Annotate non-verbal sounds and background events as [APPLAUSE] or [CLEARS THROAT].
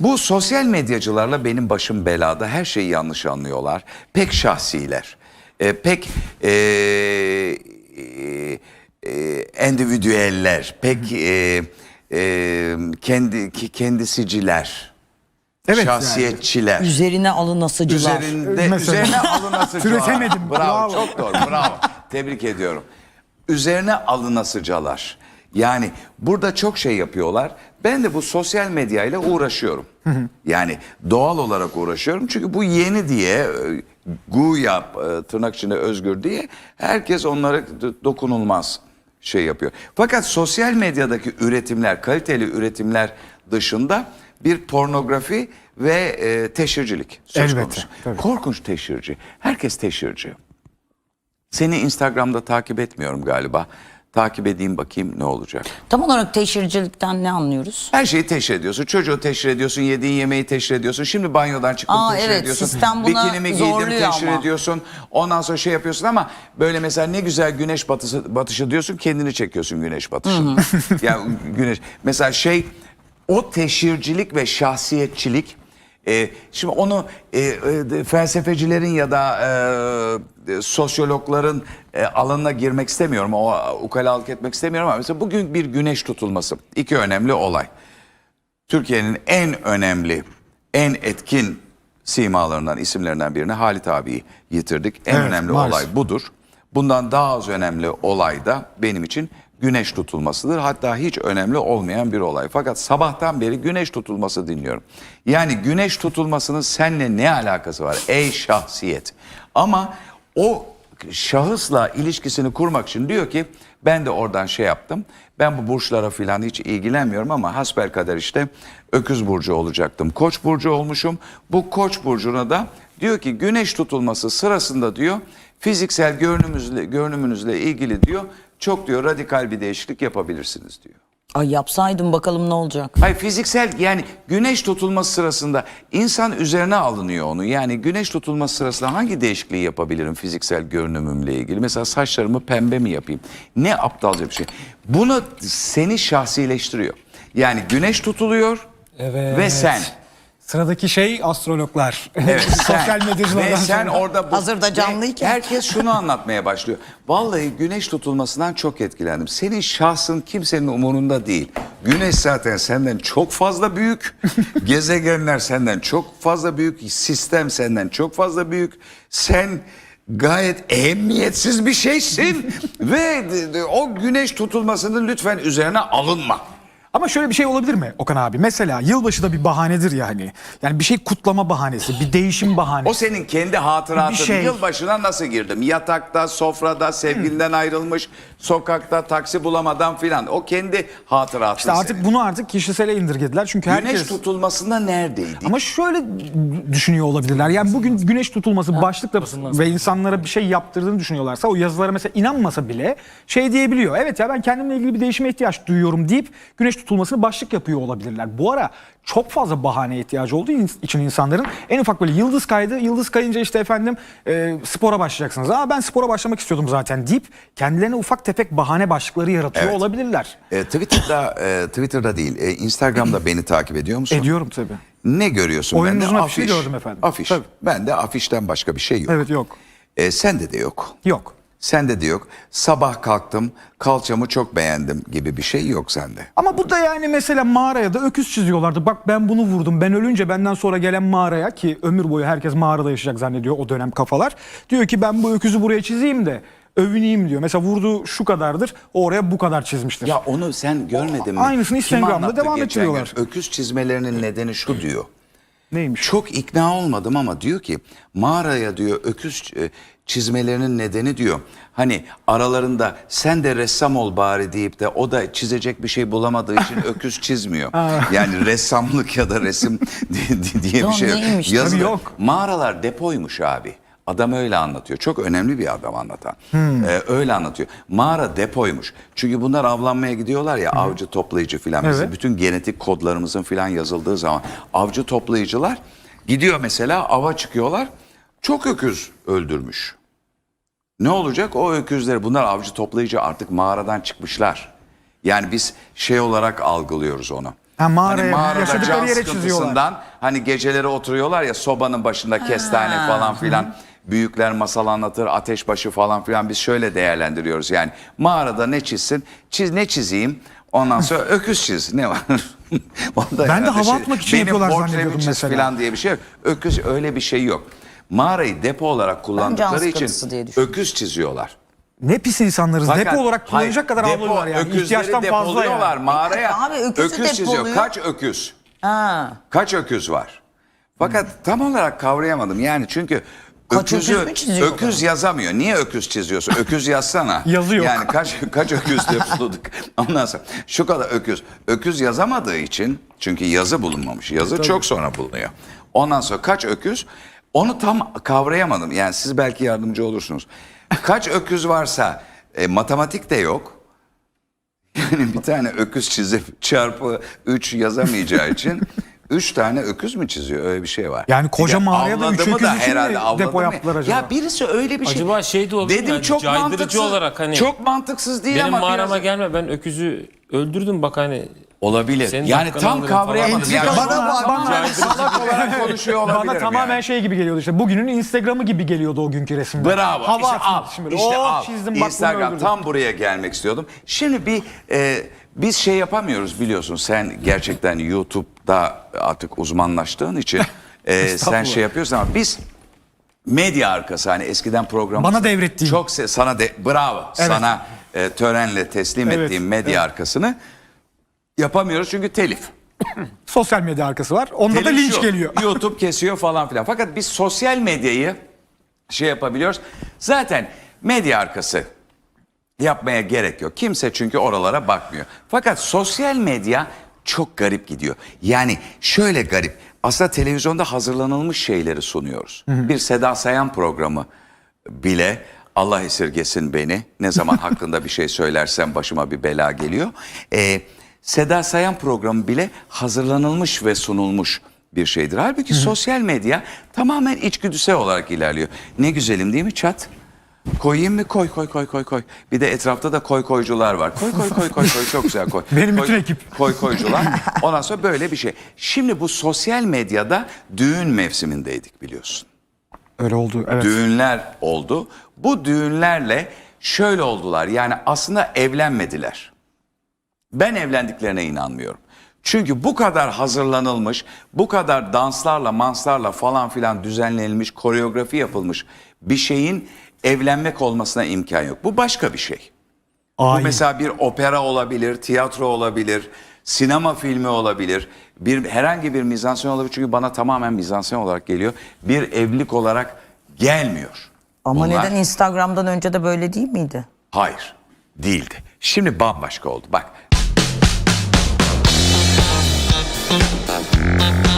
Bu sosyal medyacılarla benim başım belada. Her şeyi yanlış anlıyorlar. Pek şahsiler. E, pek e, e, e, endüvidüeller. Pek e, e, kendi kendisiciler. Evet şahsiyetçiler. Üzerine alınasıcılar. Üzerinde Mesela. üzerine [LAUGHS] alınasıcılar. Türetemedim. Bravo, Bravo. çok doğru. Bravo. [LAUGHS] Tebrik ediyorum. Üzerine alınasıcalar. Yani burada çok şey yapıyorlar. Ben de bu sosyal medyayla uğraşıyorum. Yani doğal olarak uğraşıyorum. Çünkü bu yeni diye e, güya e, tırnak içinde özgür diye herkes onlara dokunulmaz şey yapıyor. Fakat sosyal medyadaki üretimler, kaliteli üretimler dışında bir pornografi ve e, teşhircilik söz Elbette, konusu. tabii. Korkunç teşhirci. Herkes teşhirci. Seni Instagram'da takip etmiyorum galiba. Takip edeyim bakayım ne olacak. Tam olarak teşhircilikten ne anlıyoruz? Her şeyi teşhir ediyorsun. Çocuğu teşhir ediyorsun. Yediğin yemeği teşhir ediyorsun. Şimdi banyodan çıktım Aa, teşhir evet, ediyorsun. sistem buna Bikinimi giydim teşhir ama. ediyorsun. Ondan sonra şey yapıyorsun ama böyle mesela ne güzel güneş batışı, batışı diyorsun. Kendini çekiyorsun güneş batışını. [LAUGHS] yani güneş. Mesela şey o teşhircilik ve şahsiyetçilik e, şimdi onu e, e, felsefecilerin ya da e, sosyologların e, alanına girmek istemiyorum. O ukalalık etmek istemiyorum ama mesela bugün bir güneş tutulması. iki önemli olay. Türkiye'nin en önemli, en etkin simalarından, isimlerinden birini Halit abiyi yitirdik. En Evet, önemli maalesef. olay budur. Bundan daha az önemli olay da benim için güneş tutulmasıdır. Hatta hiç önemli olmayan bir olay. Fakat sabahtan beri güneş tutulması dinliyorum. Yani güneş tutulmasının seninle ne alakası var ey şahsiyet? Ama o şahısla ilişkisini kurmak için diyor ki ben de oradan şey yaptım. Ben bu burçlara falan hiç ilgilenmiyorum ama hasbelkader işte öküz burcu olacaktım. Koç burcu olmuşum. Bu koç burcuna da diyor ki güneş tutulması sırasında diyor fiziksel görünümüzle, görünümünüzle ilgili diyor çok diyor radikal bir değişiklik yapabilirsiniz diyor. Ay yapsaydım bakalım ne olacak. Hayır fiziksel yani güneş tutulması sırasında insan üzerine alınıyor onu. Yani güneş tutulması sırasında hangi değişikliği yapabilirim fiziksel görünümümle ilgili? Mesela saçlarımı pembe mi yapayım? Ne aptalca bir şey. Bunu seni şahsileştiriyor. Yani güneş tutuluyor Evet. ve sen. Sıradaki şey astrologlar. Evet. [LAUGHS] Sosyal medyacılardan Ve sen sonra. orada bu, Hazırda ve canlıyken. Herkes şunu anlatmaya başlıyor. Vallahi güneş tutulmasından çok etkilendim. Senin şahsın kimsenin umurunda değil. Güneş zaten senden çok fazla büyük. [LAUGHS] Gezegenler senden çok fazla büyük. Sistem senden çok fazla büyük. Sen gayet ehemmiyetsiz bir şeysin. [LAUGHS] ve o güneş tutulmasının lütfen üzerine alınma. Ama şöyle bir şey olabilir mi Okan abi? Mesela yılbaşı da bir bahanedir yani. Yani bir şey kutlama bahanesi, bir değişim O bahanesi. senin kendi hatıratın. Bir şey. Yılbaşına nasıl girdim? Yatakta, sofrada, sevgilinden ayrılmış, sokakta taksi bulamadan filan. O kendi hatıratın İşte artık senin. bunu artık kişisele indirgediler. Çünkü Güneş herkes... tutulmasında neredeydi? Ama şöyle düşünüyor olabilirler. Yani bugün güneş tutulması başlıkla ve insanlara bir şey yaptırdığını düşünüyorlarsa o yazılara mesela inanmasa bile şey diyebiliyor. Evet ya ben kendimle ilgili bir değişime ihtiyaç duyuyorum deyip güneş tutulmasını başlık yapıyor olabilirler. Bu ara çok fazla bahaneye ihtiyacı olduğu in- için insanların en ufak böyle yıldız kaydı. Yıldız kayınca işte efendim e, spora başlayacaksınız. Aa ben spora başlamak istiyordum zaten deyip kendilerine ufak tefek bahane başlıkları yaratıyor Evet. olabilirler. E, Twitter'da, e, Twitter'da değil, e, Instagram'da [CLEARS THROAT] beni takip ediyor musun? Ediyorum tabii. Ne görüyorsun? Oyununuzun afişini gördüm efendim. Afiş. Tabii. Bende afişten başka bir şey yok. Evet yok. E, sende de yok. Yok. Sende de yok. Sabah kalktım, kalçamı çok beğendim gibi bir şey yok sende. Ama bu da yani mesela mağaraya da öküz çiziyorlardı. Bak ben bunu vurdum. Ben ölünce benden sonra gelen mağaraya ki ömür boyu herkes mağarada yaşayacak zannediyor o dönem kafalar. Diyor ki ben bu öküzü buraya çizeyim de övüneyim diyor. Mesela vurduğu şu kadardır. Oraya bu kadar çizmiştir. Ya onu sen görmedin mi? Aynısını Kim Instagram'da anlattı devam geçen ettiriyorlar. gün? Öküz çizmelerinin nedeni şu diyor. Neymiş? Çok ikna olmadım ama diyor ki mağaraya diyor öküz e, çizmelerinin nedeni diyor. Hani aralarında sen de ressam ol bari deyip de o da çizecek bir şey bulamadığı için [LAUGHS] öküz çizmiyor. yani ressamlık ya da resim [LAUGHS] di- diye bir şey yok. Yazılı- yok. Mağaralar depoymuş abi. Adam öyle anlatıyor. Çok önemli bir adam anlatan. Ee, öyle anlatıyor. Mağara depoymuş. Çünkü bunlar avlanmaya gidiyorlar ya avcı toplayıcı filan. Bizim Evet. bütün genetik kodlarımızın filan yazıldığı zaman avcı toplayıcılar gidiyor mesela ava çıkıyorlar. Çok öküz öldürmüş. Ne olacak? O öküzleri bunlar avcı toplayıcı artık mağaradan çıkmışlar. Yani biz şey olarak algılıyoruz onu. Ha, mağaraya, hani mağarada yaşadıkları can yere çiziyorlar. hani geceleri oturuyorlar ya sobanın başında kestane falan filan. Büyükler masal anlatır, ateşbaşı falan filan biz şöyle değerlendiriyoruz yani. Mağarada ne çizsin? Çiz ne çizeyim? Ondan sonra [LAUGHS] öküz çiz. Ne var? [LAUGHS] Onda Ben de hava atmak için benim yapıyorlar zannediyordum çiz mesela. Falan diye bir şey yok. Öküz öyle bir şey yok. Mağarayı depo olarak kullandıkları için öküz çiziyorlar. Ne pis insanlarız. Fakat- depo olarak kullanacak Hayır, kadar depo, avlıyorlar yani. İhtiyaçtan fazla yani. mağaraya. Abi öküzü öküz çiziyor. depoluyor. Kaç öküz? Ha. Kaç öküz var? Fakat tam olarak kavrayamadım. Yani çünkü Kaç öküzü, öküz mü çiziyor öküz yazamıyor. Niye öküz çiziyorsun? Öküz yazsana. [LAUGHS] Yazı yok. Yani kaç kaç öküz depoladık. [LAUGHS] Ondan sonra şu kadar öküz. Öküz yazamadığı için çünkü yazı bulunmamış. Yazı çok sonra bulunuyor. Ondan sonra kaç öküz? Onu tam kavrayamadım. Yani siz belki yardımcı olursunuz. Kaç öküz varsa e, matematik de yok. [LAUGHS] Yani bir tane öküz çizip çarpı 3 yazamayacağı için 3 tane öküz mü çiziyor? Öyle bir şey var. Yani koca de mağaraya da üç öküz da için mi herhalde avladı depo mı? yaptılar acaba? Ya birisi öyle bir şey. Acaba şey de olabilir? Dedim Yani çok caydırıcı mantıksız. olarak hani- Çok mantıksız değil Benim ama mağarama biraz- gelme ben öküzü öldürdüm bak hani. Olabilir. Senin yani tam alırım falan. kavrayamadım. Yani bana bana- tamamen salak olarak konuşuyor olabilirim. Bana tamamen yani. şey gibi geliyordu işte. Bugünün Instagram'ı gibi geliyordu o günkü resimde. Bravo. Hava işte al. böyle. İşte oh, al. çizdim bak Instagram tam buraya gelmek istiyordum. Şimdi bir e, biz şey yapamıyoruz biliyorsun. Sen gerçekten YouTube'da artık uzmanlaştığın için e, [LAUGHS] sen şey yapıyorsun ama biz medya arkası hani eskiden program Bana devrettiğin. çok se- sana de bravo Evet. sana e, törenle teslim Evet, ettiğim medya arkasını yapamıyoruz çünkü telif. [COUGHS] Sosyal medya arkası var. Onda da linç şu, geliyor. [LAUGHS] YouTube kesiyor falan filan. Fakat biz sosyal medyayı şey yapabiliyoruz. Zaten medya arkası yapmaya gerek yok. Kimse çünkü oralara bakmıyor. Fakat sosyal medya çok garip gidiyor. Yani şöyle garip. Aslında televizyonda hazırlanılmış şeyleri sunuyoruz. Bir Seda Sayan programı bile Allah esirgesin beni. Ne zaman [LAUGHS] hakkında bir şey söylersem başıma bir bela geliyor. Ee, Seda Sayan programı bile hazırlanılmış ve sunulmuş bir şeydir. Halbuki sosyal medya tamamen içgüdüsel olarak ilerliyor. Ne güzelim değil mi çat? Koyayım mı? Koy koy koy koy koy. Bir de etrafta da koy koycular var. Koy koy koy koy koy çok güzel koy. [LAUGHS] Benim Koy- bütün ekip. Koy koycular. Ondan sonra böyle bir şey. Şimdi bu sosyal medyada düğün mevsimindeydik biliyorsun. Öyle oldu evet. Düğünler oldu. Bu düğünlerle şöyle oldular. Yani aslında evlenmediler. Ben evlendiklerine inanmıyorum. Çünkü bu kadar hazırlanılmış, bu kadar danslarla, manslarla falan filan düzenlenilmiş, koreografi yapılmış bir şeyin evlenmek olmasına imkan yok. Bu başka bir şey. Bu Ay. mesela bir opera olabilir, tiyatro olabilir, sinema filmi olabilir, bir herhangi bir mizansen olabilir. Çünkü bana tamamen mizansen olarak geliyor. Bir evlilik olarak gelmiyor. Ama Bunlar- neden Instagram'dan önce de böyle değil miydi? Hayır, değildi. Şimdi bambaşka oldu. Bak. Música